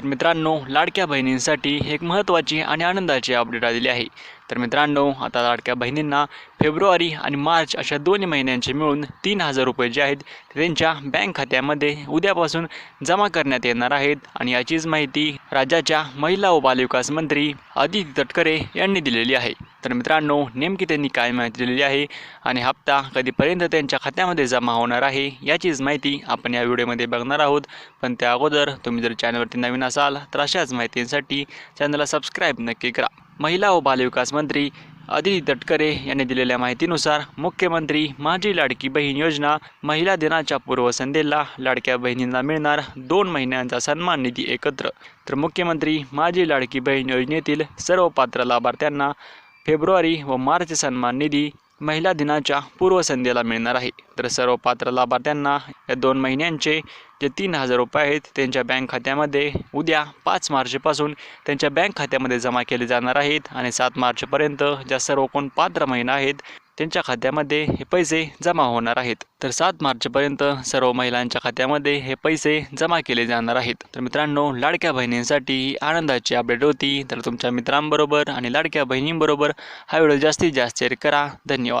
तर मित्रांनो लाडक्या बहिणींसाठी एक महत्त्वाची आणि आनंदाची अपडेट आलेली आहे. तर मित्रांनो आता लाडक्या बहिणींना फेब्रुवारी आणि मार्च अशा दोन्ही महिन्यांचे मिळून तीन हजार रुपये जे आहेत ते त्यांच्या बँक खात्यामध्ये उद्यापासून जमा करण्यात येणार आहेत. आणि याचीच माहिती राज्याच्या महिला व बालविकास मंत्री आदिती तटकरे यांनी दिलेली आहे. तर मित्रांनो नेमकी त्यांनी काय माहिती दिलेली आहे आणि हप्ता कधीपर्यंत त्यांच्या खात्यामध्ये जमा होणार आहे याचीच माहिती आपण या व्हिडिओमध्ये बघणार आहोत. पण त्या अगोदर तुम्ही जर चॅनलवरती नवीन असाल तर अशाच माहितींसाठी चॅनलला सबस्क्राईब नक्की करा. महिला व बालविकास मंत्री अदिती तटकरे यांनी दिलेल्या माहितीनुसार मुख्यमंत्री माझी लाडकी बहीण योजना महिला दिनाच्या पूर्वसंध्येला लाडक्या बहिणींना मिळणार दोन महिन्यांचा सन्मान निधी एकत्र. तर मुख्यमंत्री माझी लाडकी बहीण योजनेतील सर्व पात्र लाभार्थ्यांना फेब्रुवारी व मार्च सन्मान निधी महिला दिनाच्या पूर्वसंध्येला मिळणार आहे. तर सर्व पात्र लाभार्थ्यांना या दोन महिन्यांचे जे तीन हजार रुपये आहेत त्यांच्या बँक खात्यामध्ये उद्या पाच मार्चपासून त्यांच्या बँक खात्यामध्ये जमा केले जाणार आहेत आणि सात मार्चपर्यंत ज्या सर्व कोण पात्र महिना आहेत त्यांच्या खात्यामध्ये हे पैसे जमा होणार आहेत. तर सात मार्चपर्यंत सर्व महिलांच्या खात्यामध्ये हे पैसे जमा केले जाणार आहेत. तर मित्रांनो लाडक्या बहिणींसाठी ही आनंदाची अपडेट होती. तर तुमच्या मित्रांबरोबर आणि लाडक्या बहिणींबरोबर हा व्हिडिओ जास्तीत जास्त शेअर करा. धन्यवाद.